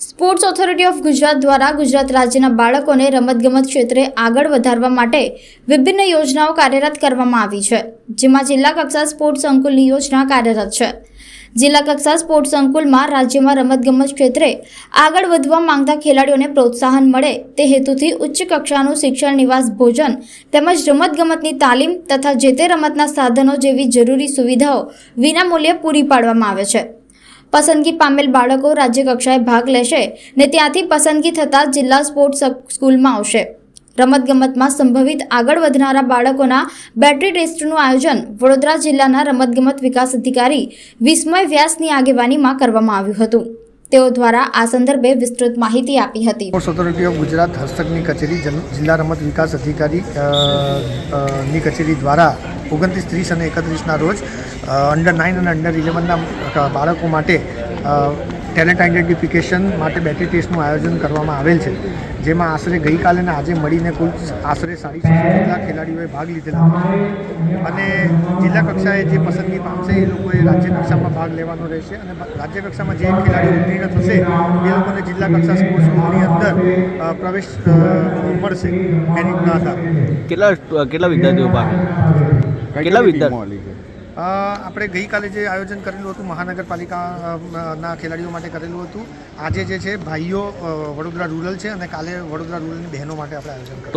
Sports authority of Gujarat દ્વારા ગુજરાત રાજ્યના બાળકોને રમતગમત ક્ષેત્રે આગળ વધારવા માટે વિભિન્ન યોજનાઓ કાર્યરત કરવામાં આવી છે, જેમાં જિલ્લા કક્ષા સ્પોર્ટ્સ સંકુલની યોજના કાર્યરત છે. જિલ્લા કક્ષા સ્પોર્ટ્સ સંકુલમાં રાજ્યમાં રમતગમત ક્ષેત્રે આગળ વધવા માંગતા ખેલાડીઓને પ્રોત્સાહન મળે તે હેતુથી ઉચ્ચ કક્ષાનું શિક્ષણ, નિવાસ, ભોજન તેમજ રમતગમતની તાલીમ તથા જે તે રમતના સાધનો જેવી જરૂરી સુવિધાઓ વિનામૂલ્યે પૂરી પાડવામાં આવે છે. પસંદગી પામેલ બાળકો રાજ્ય કક્ષાએ ભાગ લેશે ને ત્યાંથી પસંદગી થતાં જિલ્લા સ્પોર્ટ્સ સ્કૂલમાં આવશે. રમતગમતમાં સંભવિત આગળ વધનારા બાળકોના બેટરી ટેસ્ટનું આયોજન વડોદરા જિલ્લાના રમતગમત વિકાસ અધિકારી વિસ્મય વ્યાસની આગેવાનીમાં કરવામાં આવ્યું હતું. તેઓ દ્વારા આ સંદર્ભે વિસ્તૃત માહિતી આપી હતી. ઓથોરિટી ગુજરાત હસ્તકની કચેરી જિલ્લા રમત વિકાસ અધિકારી ની કચેરી દ્વારા ઓગણત્રીસ, ત્રીસ અને એકત્રીસના રોજ અંડર નાઇન અને અંડર ઇલેવનના બાળકો માટે ટેલેન્ટ આઇડેન્ટિફિકેશન માટે બેટરી ટેસ્ટનું આયોજન કરવામાં આવેલ છે જેમાં આશરે ગઈકાલે અને આજે મળીને કુલ આશરે સાડી છસો જેટલા ખેલાડીઓએ ભાગ લીધેલા. અને જિલ્લા કક્ષાએ જે પસંદગી પામશે એ લોકોએ રાજ્ય કક્ષામાં ભાગ લેવાનો રહેશે અને રાજ્ય કક્ષામાં જે ખેલાડીઓ ઉત્તીર્ણ થશે એ લોકોને જિલ્લા કક્ષા સ્પોર્ટ્સ સ્કૂલની અંદર પ્રવેશ મળશે. એની આધારે કેટલા કેટલા વિદ્યાર્થીઓ ભાગ કેટલા વિદ્યાર્થીઓ આપણે ગઈકાલે જે આયોજન કરેલું હતું મહાનગરપાલિકા ના ખેલાડીઓ માટે કરેલું હતું, આજે જે છે, ભાઈઓ વડોદરા રૂરલ છે અને કાલે વડોદરા રૂરલની બહેનો માટે આપણે આયોજન કર્યું